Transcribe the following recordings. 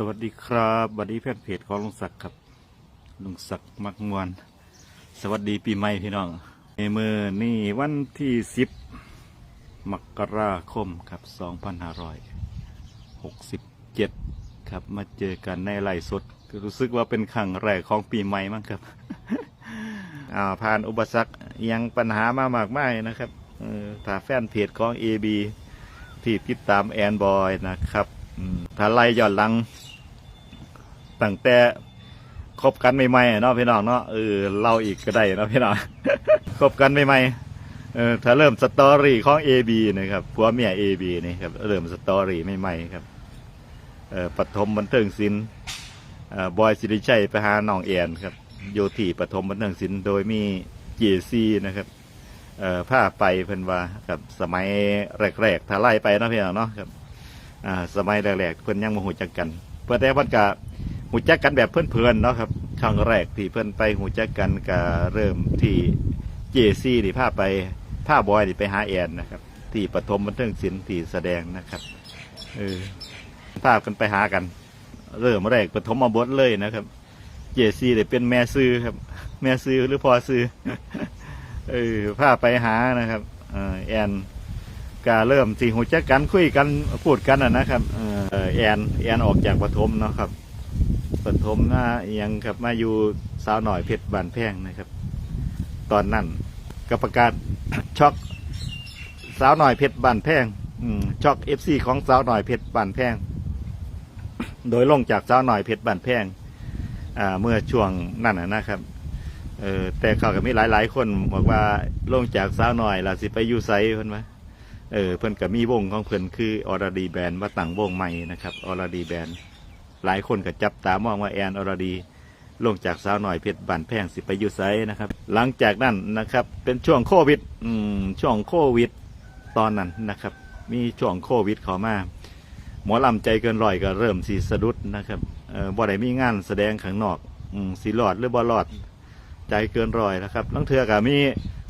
สวัสดีครับสวัสดีแฟนเพจของลุงศักดิ์ครับ ลุงศักดิ์มักมวน สวัสดีปีใหม่พี่น้องในมือนี่วันที่สิบมกราคมครับสองพันห้าร้อยหกสิบเจ็ดครับมาเจอกันในไลฟ์สดรู้สึกว่าเป็นครั้งแรกของปีใหม่มั้งครับอ่าผ่านอุปสรรคยังปัญหามามากมายนะครับถ้าแฟนเพจของ AB ที่ติดตามแอนบอยนะครับถ้าไล่ย้อนหลัง ตั้งแต่คบกันใหม่ๆเนาะพี่น้องเนาะเออเล่าอีกก็ได้เนาะพี่น้องคบกันใหม่ๆเออถ้าเริ่มสตอรี่ของ AB นะครับผัวเมีย AB นี่ครับเริ่มสตอรี่ใหม่ๆครับเออปฐมบันเทิงศิลป์เออบอยสิริชัยไปหาน้องแอนครับโยที่ปฐมบันเทิงศิลป์โดยมีเจซีนะครับเอ่อผ้าไปเพิ่นว่าครับสมัยแรกๆถ้าไล่ไปเนาะพี่น้องเนาะครับอ่าสมัยแรกๆเพิ่นยังมาหูจักกัน เพื่อแต่เพิ่นกะ หูแจกกันแบบเพื่อนๆเนาะครับครั้งแรกที่เพื่อนไปหูแจกกันก็เริ่มที่เจซี่ที่พาไปพาบอยที่ไปหาแอนนะครับ ที่ปฐมบันเทิงศิลป์ที่แสดงนะครับเออพากันไปหากัน เริ่มแรกปฐมบทเลยนะครับ เจซี่ได้เป็นแม่ซื้อครับ แม่ซื้อหรือพ่อซื้อเออพาไปหานะครับแอนก็เริ่มที่หูจักกันคุยกันพูดกันนะนะครับเออแอนแอนออกจากปฐมเนาะครับ ปฐมหน้าเอียงครับมาอยู่สาวหน่อยเพชรบานแพงนะครับ ตอนนั้นก็ประกาศช็อกสาวหน่อยเพชรบานแพงช็อกเอฟซีของสาวหน่อยเพชรบานแพง โดยลงจากสาวหน่อยเพชรบานแพงเมื่อช่วงนั่นนะครับเออแต่เขาก็มีหลาย ๆ คนบอกว่าลงจากสาวหน่อยล่ะสิไปอยู่ไซเพิ่นว่าเออเพิ่นก็มีวงของเพิ่นคือออร์ดีแบนมาตั้งวงใหม่นะครับออร์ดีแบน หลายคนก็จับตามองว่าแอนอรดี ลงจากสาวหน่อยเพชรบันแพงสิไปอยุไซนะครับ หลังจากนั้นนะครับเป็นช่วงโควิดอืมช่วงโควิดตอนนั้นนะครับ มีช่วงโควิดเข้ามาหมอลำใจเกินร้อยก็เริ่มสีสะดุดนะครับเออบ่ได้มีงานแสดงข้างนอกอืมสีหลอดหรือบ่หลอด ใจเกินร้อยนะครับลังเทือก็มี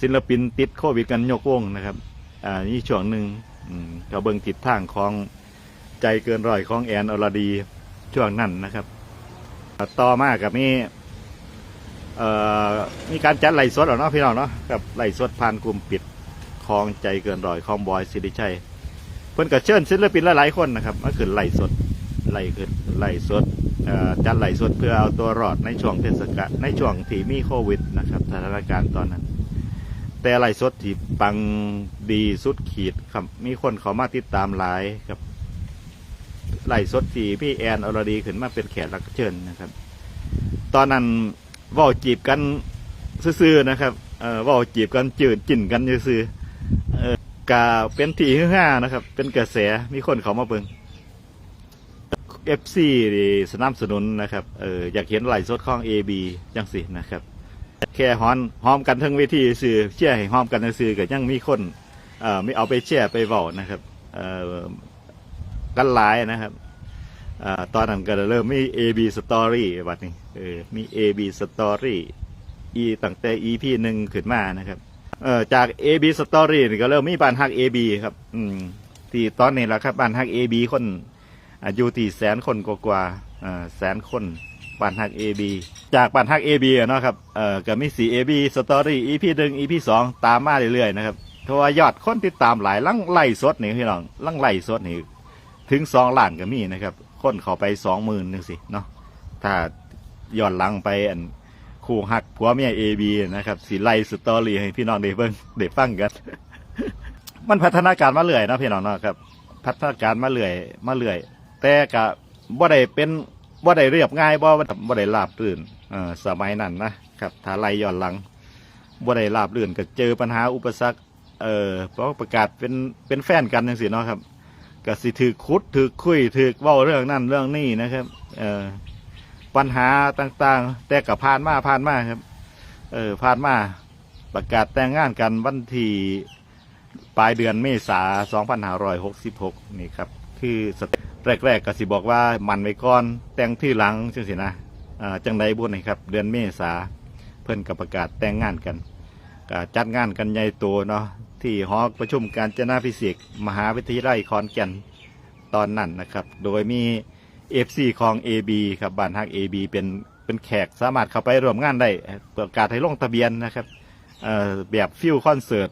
ศิลปินติดโควิดกันยกวงนะครับอ่านี่ช่วงหนึ่งอืมก็เบิ่งติดทางของใจเกินร้อยของแอนอรดี ช่วงนั้นนะครับ ต่อมากับนี่มีการจัดไล่สดเหรอเนาะพี่น้องเนาะกับไล่สดผ่านกลุ่มปิดคลองใจเกินร้อยของบอยสิริชัยเพิ่นก็เชิญศิลปินหลายๆคนนะครับมาขึ้นไล่สดไล่ขึ้นไล่สดจัดไล่สดเพื่อเอาตัวรอดในช่วงเทศกาลในช่วงที่มีโควิดนะครับสถานการณ์ตอนนั้น แต่ไล่สดที่ปังดีสุดขีดครับมีคนเขามาติดตามหลายครับ ไล่สดที่พี่แอนอรดีขึ้นมาเป็นแขกรับเชิญนะครับ ตอนนั้นว่าจีบกันซื่อๆนะครับเออว่าจีบกันจืดจิ่นกันซื่อเออกาเป็นทีห้านะครับ เป็นกระแสมีคนเขามาเบิ่งเอฟซีสนับสนุนนะครับเอออยากเห็นไหล่สดของเอบีจังสินะครับ แค่ฮ้อนหอมกันทั้งเวทีซื่อเชื่อให้หอมกันซื่อก็ยังมีคนเอ่อไม่เอาไปแช่ไปเว้านะครับเอ่อ กันหลายนะครับอตอนนั้นก็เริ่มมี AB Story บัดนี้เออมี AB Story อีตั้งแต่ EP หนึ่งขึ้นมานะครับเออจาก AB Story นี่ก็เริ่มมีบ้านฮัก AB ครับ อืมที่ตอนนี้แหละครับบ้านฮัก AB คนอายุที่แสนคนกว่าๆอ่าแสนคนบ้านฮัก AB จากบ้านฮัก AB เนาะครับเออก็มีสี AB Story EP หนึ่ง EP สองตามมาเรื่อยๆนะครับเพราะว่ายอดคนติดตามหลายลังไล่สดนี่พี่น้องลังไล่สดนี่ ถึงสองล้านก็มีนะครับ คนเขาไปสองหมื่นนึงสิเนาะถ้าย้อนหลังไปอันคู่หักผัวเมียเอบีนะครับสีไลสตอรี่ให้พี่น้องได้เบิ่งได้ฟังกัน มันพัฒนาการมาเรื่อยนะพี่น้องเนาะครับ พัฒนาการมาเรื่อยมาเรื่อย แต่ก็บ่ได้เป็นบ่ได้เรียบง่ายบ่บ่ได้ราบรื่นเออสมัยนั้นนะครับถ้าไล่ย้อนหลังบ่ได้ราบรื่นก็เจอปัญหาอุปสรรคเออเพราะประกาศเป็นเป็นแฟนกันจังซี่เนาะครับ ก็สิถือคุดถือคุยถือเว้าเรื่องนั่นเรื่องนี้นะครับ เออปัญหาต่างๆ แต่ก็ผ่านมาผ่านมาครับ เออผ่านมาประกาศแต่งงานกันวันที่ปลายเดือนเมษา2566 นี่ครับ คือสเต็ปแรกๆก็สิบอกว่ามันไว้ก่อน แต่งที่หลังจังสินะอ่าจังใดบุญนี่ครับ เดือนเมษาเพิ่นก็ประกาศแต่งงานกันก็จัดงานกันใหญ่โตเนาะ ที่หอประชุมการจนาพิเศษมหาวิทยาลัยขอนแก่นตอนนั้นนะครับ โดยมี FC ของ AB ครับบ้านฮัก AB เป็นเป็นแขกสามารถเข้าไปร่วมงานได้ประกาศให้ลงทะเบียนนะครับเอ่อแบบฟิลคอนเสิร์ต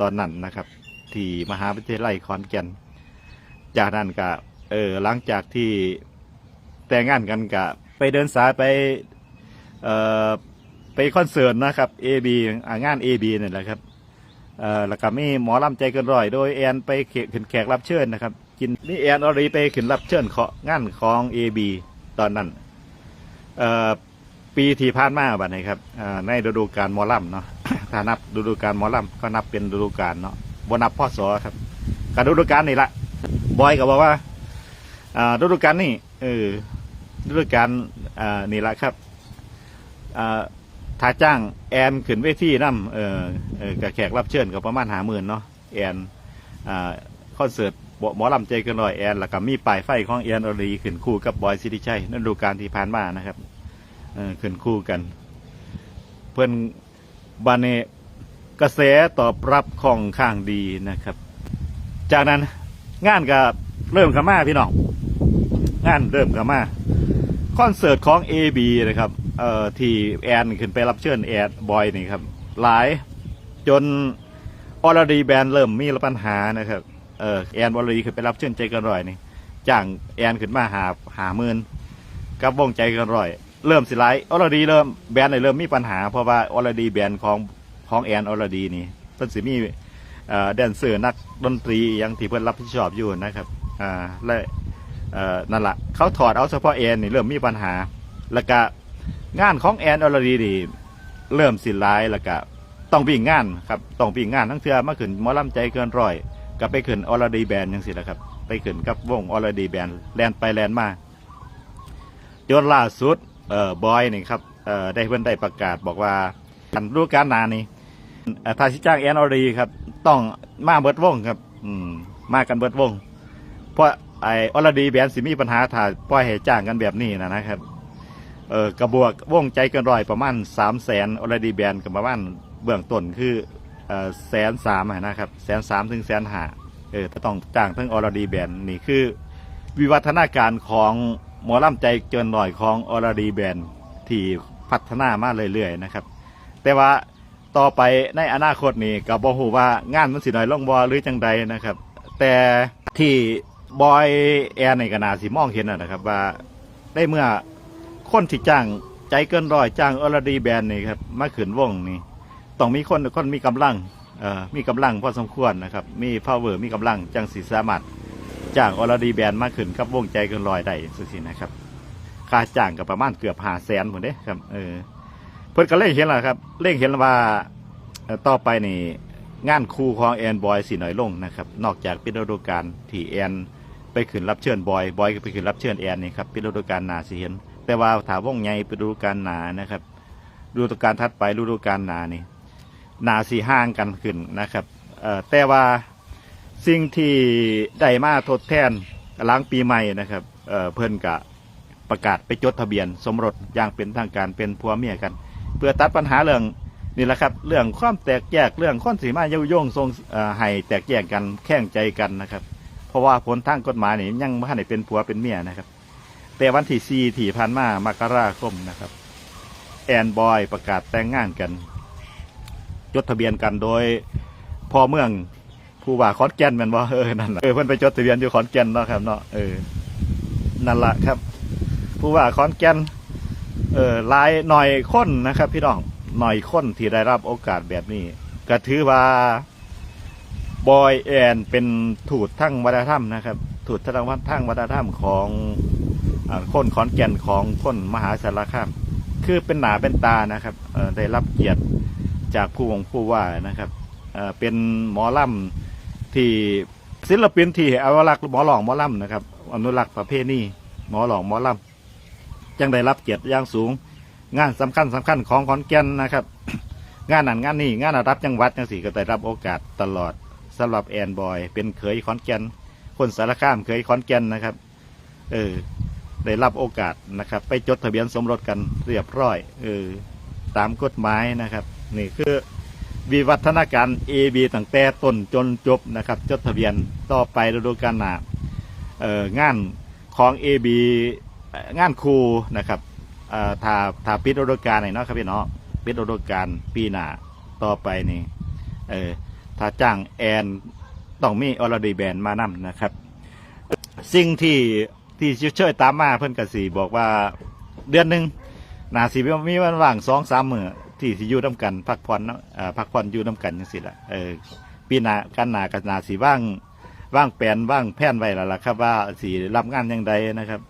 ตอนนั้นนะครับ ที่มหาวิทยาลัยขอนแก่นจากนั้นก็เออหลังจากที่แต่งงานกันก็ไปเดินสายไปเอ่อไปคอนเสิร์ตนะครับ AB อ่างาน AB นี่แหละครับ เอ่อแล้วก็มีหมอลำใจเกินร้อย โดยแอนไปเขขึ้นแขกรับเชิญนะครับกินนี่แอนอรีไปขึ้นรับเชิญของงานของ AB ตอนนั้นเอ่อปีที่ผ่านมาบัดนี้ครับเอ่อในฤดูกาลหมอลำเนาะ ถ้านับฤดูกาลหมอลำก็นับเป็นฤดูกาลเนาะบนับพ่อสอครับการฤดูกาลนี่ละบอยก็บอกว่าอ่าฤดูกาลนี่เออฤดูกาลอ่านี่ละครับอ่า ถ้าจ้างแอนขึ้นเวทีนํเออเออกับแขกรับเชิญก็ประมาณหาหมื่นเนาะแอนอ่าคอนเสิร์ตหมอลำใจเกันหน่อยแอนแล้วก็มีปลายไฟของแอนอรีขึ้นคู่กับบอยสิริชัยนั่นดูกาลที่ผ่านมานะครับเออขึ้นคู่กัน เพื่อนบานเนกระแสตอบรับของข้างดีนะครับ จากนั้นงานก็เริ่มกันมาพี่น้องงานเริ่มกันมาคอนเสิร์ตของ AB นะครับ เอ่อที่แอนขึ้นไปรับเชิญแอนบอยนี่ครับ หลายจนออร์ดีแบนเริ่มมีปัญหานะครับเออแอนวอลลีขึ้นไปรับเชิญใจเกันร่อยนี่จ้างแอนขึ้นมาหาหาหมื่นกับวงใจเกันร่อย เริ่มสิไลออร์ดีเริ่มแบนเลยเริ่มมีปัญหา เพราะว่าออร์ดีแบนของของแอนออร์ดีนี่เพิ่นสิมีเอ่อแดนเซอร์นักดนตรีอยังที่เพิ่นรับผิดชอบอยู่นะครับอ่าและเอ่อนั่นละเขาถอดเอาเฉพาะแอนนี่เริ่มมีปัญหา แล้วก็ งานของแอนออร์ดีดีเริ่มสิไลแล้วก็ต้องวิ่งงานครับต้องวิ่งงานทั้งเทือมาขึ้นมอลำใจเกินร้อยก็ไปขึ้นออร์ดีแบนยังสิละครับ ไปขึ้นกับวงออร์ดีแบนแลนไปแลนมาจนล่าสุดเอ่อบอยนี่ครับเอ่อได้เพิ่อนได้ประกาศบอกว่าการรู้การนานี่เอ่อถ้าชิจ้างแอนอรีครับ ต้องมาเบิดวงครับ อืมมากันเบิดวง เพราะไอออร์ดีแบนสิมีปัญหาถ้าปล่อยให้จ้างกันแบบนี้นะนะครับ เออกระบวกว่งใจเกินร้อยประมาณสามแสนออร์ดีแบนกับประมาณเบื้องต้นคือเออแสนสามนะครับแสนสามถึงแสนห้าเออต้องจ้างทั้งออร์ดีแบนนี่คือ วิวัฒนาการของหมอลำใจเกินหน่อยของออร์ดีแบนที่พัฒนามาเรื่อยๆนะครับ แต่ว่าต่อไปในอนาคตนี่กับบอฮูว่างานมันสิน้อยลงบอหรือจังใดนะครับ แต่ที่บอยแอร์ในกนาสิมองเห็นนะนะครับว่าได้เมื่อ คนที่จ้างใจเกินร้อยจ้างออร์ดีแบนนี่ครับมาขืนวงนี่ต้องมีคนคนมีกำลังเอ่อมีกำลังพอสมควรนะครับมี power มีกำลังจังสิสามารถจ้างออร์ดีแบนมาขึ้นครับวงใจเกินลอยได้สุสินะครับค่าจ้างกับประมาณเกือบหาแสนหมเด้ครับเออเพิ่นก็เล่งเห็นแล้วครับเล่งเห็นว่าต่อไปนี่งานคู่ของแอนบอยสีหน่อยลงนะครับนอกจากป็นฤดูกาลที่แอนไปขึ้นรับเชิญบอยบอยก็ไปขึ้นรับเชิญแอนนี่ครับป็นฤดูกาลนาสิเห็น แต่ว่าถาวงใหญ่เป็นฤดูกาลหนานะครับฤดูกาลถัดไปฤดูกาลหนานี่หนาสีห่างกันขึ้นนะครับเอ่อแต่ว่าสิ่งที่ได้มาทดแทนล้างปีใหม่นะครับเอ่อเพิ่นกะประกาศไปจดทะเบียน สมรสอย่างเป็นทางการเป็นผัวเมียกัน เพื่อตัดปัญหาเรื่องนี่แหละครับ เรื่องความแตกแยกเรื่องข้อนสีมาเย่ายงทรงอ่อให้แตกแยกกันแข่งใจกันนะครับ เพราะว่าผลทางกฎหมายนี่ยังไม่ทันได้เป็นผัวเป็นเมียนะครับ แต่วันที่สี่ที่ผ่านมามกราคมนะครับ แอนบอยประกาศแต่งงานกัน จดทะเบียนกันโดยพ่อเมืองผู้ว่าขอนแก่นแมันบ่เออนั่นแหละเออเพิ่อนไปจดทะเบียนอยู่ขอนแก่นเนาะครับเนาะเออนั่นละครับ ผู้ว่าขอนแก่นเออลายหน่อยคนนะครับ พี่น้องหน่อยคนที่ได้รับโอกาสแบบนี้ก็ถือว่าบอยแอนเป็นถูดทั้งวัฒนธรรมนะครับ ถูดทั้งวัฒนทั้งวัฒนธรรมของ คนขอนแก่นของคนมหาสารคามคือเป็นหนาเป็นตานะครับได้รับเกียรติจากผู้วงผู้ว่านะครับเป็นหมอลำที่ศิลปินที่อนุรักษ์หมอหลองหมอลำนะครับอนุรักษ์ประเพณีหมอหลองหมอลำจังได้รับเกียรติอย่างสูง งานสำคัญสำคัญของขอนแก่นนะครับ งานนั้นงานนี้งานรับจังหวัดจังสี่ก็ได้รับโอกาสตลอดสำหรับแอนบอย เป็นเคยขอนแก่นคนสารคามเคยขอนแก่นนะครับ เออ ได้รับโอกาสนะครับ ไปจดทะเบียนสมรสกันเรียบร้อยเออตามกฎหมายนะครับ นี่คือวิวัฒนาการ AB ตั้งแต่ต้นจนจบนะครับ จดทะเบียนต่อไปฤดูกาลหน้าเอองานของ AB เอ่องานครูนะครับเอ่อถ้าถ้าปิดฤดูกาลหนเนาะครับพี่เน้องปิดฤดูกาลปีหน้าต่อไปนี่เออถ้าจ้างแอนต้องมีออร์ดีแบนมานำนะครับ สิ่งที่ ที่ช่วยตามมาเพื่อนกสีบอกว่าเดือนหนึ่งนาสีมีวันว่างสองสามมือที่สิอยู่น้ากัน พักผ่อนเนะเอ่อพักผ่อนอยู่น้ากันจังสิละเออปีหนากันหนากันนาสีว่างว่างแผนว่างแผนไว้แล้วล่ะครับ ว่าสีรับงานยังใดนะครับ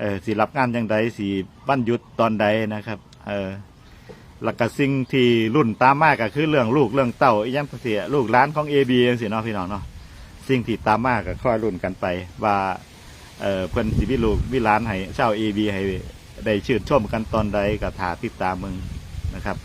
เออสีรับงานยังใดสีวันหยุดตอนใดนะครับเออแล้วก็สิ่งที่รุ่นตามมาก็คือเรื่องลูกเรื่องเต้าอีหยังเสียลูกหลานของเอบีสิเนาะพี่น้องเนาะสิ่งที่ตามมาก็ค่อยรุ่นกันไปว่า เออเพิ่นสิวิลูกวิลานให้เช่าเอบีให้ได้ชื่นชมกันตอนใดก็ถาติดตามมึงนะครับ